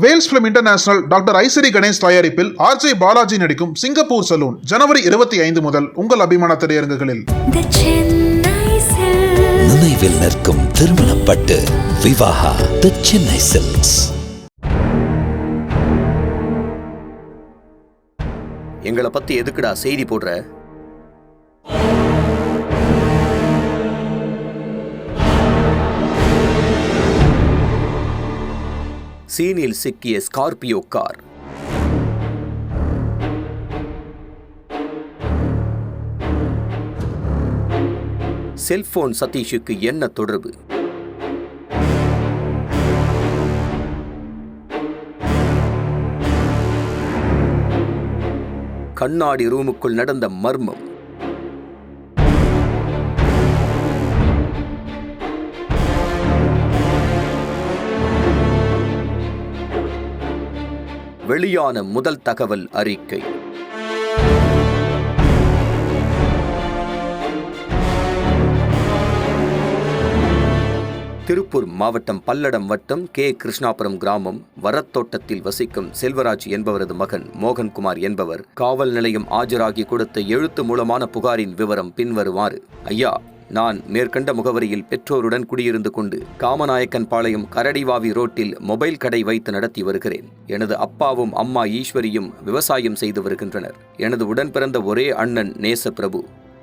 Vels film international doctor Ishari Ganesh தயாரிப்பில் RJ Balaji நடிக்கும் Singapore salon ஜனவரி இருபத்தி ஐந்து முதல் உங்கள் அபிமான திரையரங்குகளில். நினைவில் நிற்கும் திருமணப்பட்டு விவாகா தி சென்னை சில்க்ஸ் எங்களை பத்தி எதுக்குடா செய்தி போடுற? சீனில் சிக்கிய ஸ்கார்பியோ கார். செல்போன் சதீஷுக்கு என்ன தொடர்பு? கண்ணாடி ரூமுக்குள் நடந்த மர்மம். வெளியான முதல் தகவல் அறிக்கை. திருப்பூர் மாவட்டம் பல்லடம் வட்டம் கே. கிருஷ்ணாபுரம் கிராமம் வரத்தோட்டத்தில் வசிக்கும் செல்வராஜ் என்பவரது மகன் மோகன்குமார் என்பவர் காவல் நிலையம் ஆஜராகி கொடுத்த எழுத்து மூலமான புகாரின் விவரம் பின்வருமாறு. ஐயா நான் மேற்கண்ட முகவரியில் பெற்றோருடன் குடியிருந்து கொண்டு காமநாயக்கன் பாளையம் கரடிவாவி ரோட்டில் மொபைல் கடை வைத்து நடத்தி வருகிறேன். எனது அப்பாவும் அம்மா ஈஸ்வரியும் விவசாயம் செய்து வருகின்றனர். எனது உடன் பிறந்த ஒரே அண்ணன் நேசப்பிரபு.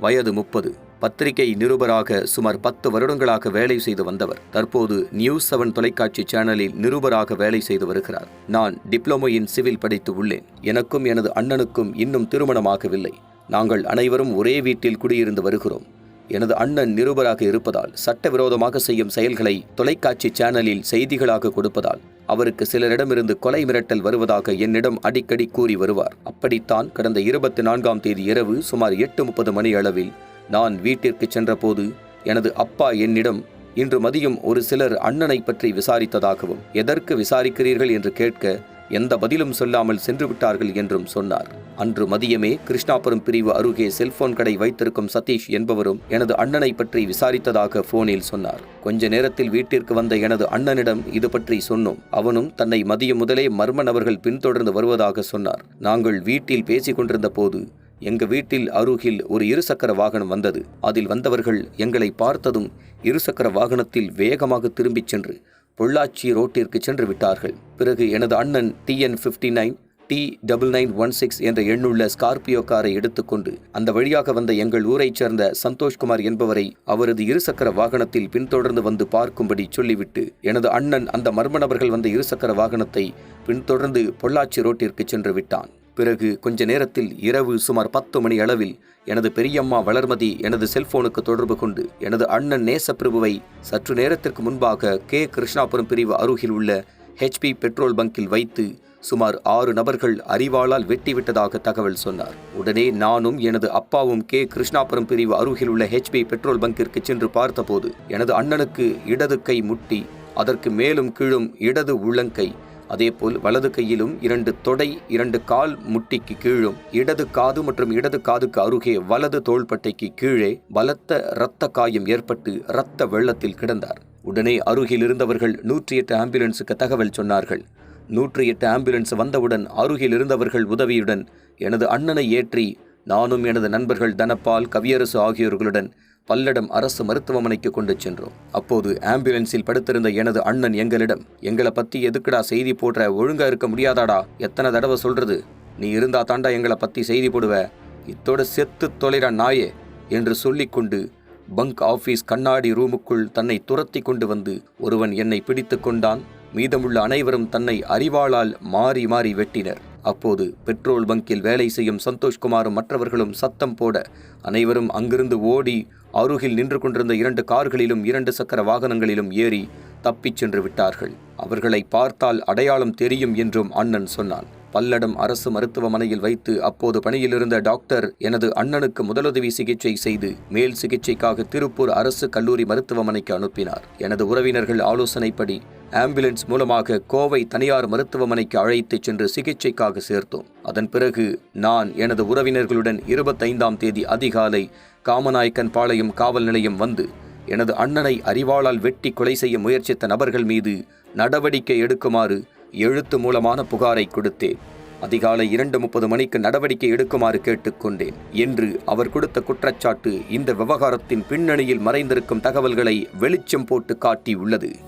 வயது முப்பது. பத்திரிகை நிருபராக சுமார் பத்து வருடங்களாக வேலை செய்து வந்தவர். தற்போது நியூஸ் செவன் தொலைக்காட்சி சேனலில் நிருபராக வேலை செய்து வருகிறார். நான் டிப்ளமோ இன் சிவில் படித்து உள்ளேன். எனக்கும் எனது அண்ணனுக்கும் இன்னும் திருமணமாகவில்லை. நாங்கள் அனைவரும் ஒரே வீட்டில் குடியிருந்து வருகிறோம். எனது அண்ணன் நிருபராக இருப்பதால் சட்டவிரோதமாக செய்யும் செயல்களை தொலைக்காட்சி சேனலில் செய்திகளாக கொடுப்பதால் அவருக்கு சிலரிடமிருந்து கொலை மிரட்டல் வருவதாக என்னிடம் அடிக்கடி கூறி வருவார். அப்படித்தான் கடந்த இருபத்தி நான்காம் தேதி இரவு சுமார் எட்டு முப்பது மணி அளவில் நான் வீட்டிற்கு சென்றபோது எனது அப்பா என்னிடம் இன்று மதியம் ஒரு சிலர் அண்ணனை பற்றி விசாரித்ததாகவும் எதற்கு விசாரிக்கிறீர்கள்? என்று கேட்க எந்த பதிலும் சொல்லாமல் சென்று விட்டார்கள் என்றும் சொன்னார். அன்று மதியமே கிருஷ்ணாபுரம் பிரிவு அருகே செல்போன் கடை வைத்திருக்கும் சதீஷ் என்பவரும் எனது அண்ணனை பற்றி விசாரித்ததாக போனில் சொன்னார். கொஞ்ச நேரத்தில் வீட்டிற்கு வந்த எனது அண்ணனிடம் இது பற்றி சொன்னோம். அவனும் தன்னை மதியம் முதலே மர்ம நபர்கள் பின்தொடர்ந்து வருவதாக சொன்னார். நாங்கள் வீட்டில் பேசிக் கொண்டிருந்த போது எங்க வீட்டில் அருகில் ஒரு இருசக்கர வாகனம் வந்தது. அதில் வந்தவர்கள் எங்களை பார்த்ததும் இருசக்கர வாகனத்தில் வேகமாக திரும்பிச் சென்று பொள்ளாச்சி ரோட்டிற்கு சென்று விட்டார்கள். பிறகு எனது அண்ணன் TN fifty nine T double nine one six என்ற எண்ணுள்ள ஸ்கார்பியோ காரை எடுத்துக்கொண்டு அந்த வழியாக வந்த எங்கள் ஊரைச் சேர்ந்த சந்தோஷ்குமார் என்பவரை அவரது இருசக்கர வாகனத்தில் பின்தொடர்ந்து வந்து பார்க்கும்படி சொல்லிவிட்டு எனது அண்ணன் அந்த மர்ம நபர்கள் வந்த இருசக்கர வாகனத்தை பின்தொடர்ந்து பொள்ளாச்சி ரோட்டிற்கு சென்று விட்டான். பிறகு கொஞ்ச நேரத்தில் இரவு சுமார் பத்து மணி அளவில் எனது பெரியம்மா வளர்மதி எனது செல்போனுக்கு தொடர்பு கொண்டு எனது அண்ணன் நேசப்பிரபுவை சற்று நேரத்திற்கு முன்பாக கே. கிருஷ்ணாபுரம் பிரிவு அருகில் உள்ள ஹெச்பி பெட்ரோல் பங்கில் வைத்து சுமார் ஆறு நபர்கள் அறிவாளால் வெட்டிவிட்டதாக தகவல் சொன்னார். உடனே நானும் எனது அப்பாவும் கே. கிருஷ்ணாபுரம் பிரிவு அருகில் உள்ள ஹெச்பி பெட்ரோல் பங்கிற்கு சென்று பார்த்தபோது எனது அண்ணனுக்கு இடது கை முட்டி அதற்கு மேலும் கீழும் இடது உள்ளங்கை அதேபோல் வலது கையிலும் இரண்டு தொடை இரண்டு கால் முட்டிக்கு கீழும் இடது காது மற்றும் இடது காதுக்கு அருகே வலது தோள்பட்டைக்கு கீழே பலத்த இரத்த காயம் ஏற்பட்டு இரத்த வெள்ளத்தில் கிடந்தார். உடனே அருகில் இருந்தவர்கள் நூற்றி எட்டு ஆம்புலன்ஸுக்கு தகவல் சொன்னார்கள். நூற்றி எட்டு ஆம்புலன்ஸ் வந்தவுடன் அருகில் இருந்தவர்கள் உதவியுடன் எனது அண்ணனை ஏற்றி நானும் எனது நண்பர்கள் தனப்பால் கவியரசு ஆகியோர்களுடன் பல்லடம் அரசு மருத்துவமனைக்கு கொண்டு சென்றோம். அப்போது ஆம்புலன்ஸில் படுத்திருந்த எனது அண்ணன் எங்களிடம் எங்களை பற்றி எதுக்குடா செய்தி போடுற? ஒழுங்கா இருக்க முடியாதாடா? எத்தனை தடவை சொல்றது? நீ இருந்தா தாண்டா எங்களை பற்றி செய்தி போடுவ? இத்தோட செத்து தொலைடா நாயே என்று சொல்லிக்கொண்டு பங்க் ஆஃபீஸ் கண்ணாடி ரூமுக்குள் தன்னை துரத்தி கொண்டு வந்து ஒருவன் என்னை பிடித்து கொண்டான். மீதமுள்ள அனைவரும் தன்னை அறிவாளால் மாறி மாறி வெட்டினர். அப்போது பெட்ரோல் பங்கில் வேலை செய்யும் சந்தோஷ்குமாரும் மற்றவர்களும் சத்தம் போட அனைவரும் அங்கிருந்து ஓடி அருகில் நின்று கொண்டிருந்த இரண்டு கார்களிலும் இரண்டு சக்கர வாகனங்களிலும் ஏறி தப்பிச் சென்று விட்டார்கள். அவர்களை பார்த்தால் அடையாளம் தெரியும் என்றும் அண்ணன் சொன்னான். பல்லடம் அரசு மருத்துவமனையில் வைத்து அப்போது பணியில் இருந்த டாக்டர் எனது அண்ணனுக்கு முதலுதவி சிகிச்சை செய்து மேல் சிகிச்சைக்காக திருப்பூர் அரசு கல்லூரி மருத்துவமனைக்கு அனுப்பினார். எனது உறவினர்கள் ஆலோசனைப்படி ஆம்புலன்ஸ் மூலமாக கோவை தனியார் மருத்துவமனைக்கு அழைத்துச் சென்று சிகிச்சைக்காக சேர்த்தோம். அதன் பிறகு நான் எனது உறவினர்களுடன் இருபத்தைந்தாம் தேதி அதிகாலை காமநாயக்கன் பாளையம் காவல் நிலையம் வந்து எனது அண்ணனை அறிவாளால் வெட்டி கொலை செய்ய முயற்சித்த நபர்கள் மீது நடவடிக்கை எடுக்குமாறு எழுத்து மூலமான புகாரை கொடுத்தேன். அதிகாலை இரண்டு முப்பது மணிக்கு நடவடிக்கை எடுக்குமாறு கேட்டுக்கொண்டேன் என்று அவர் கொடுத்த குற்றச்சாட்டு இந்த விவகாரத்தின் பின்னணியில் மறைந்திருக்கும் தகவல்களை வெளிச்சம் போட்டு காட்டியுள்ளது.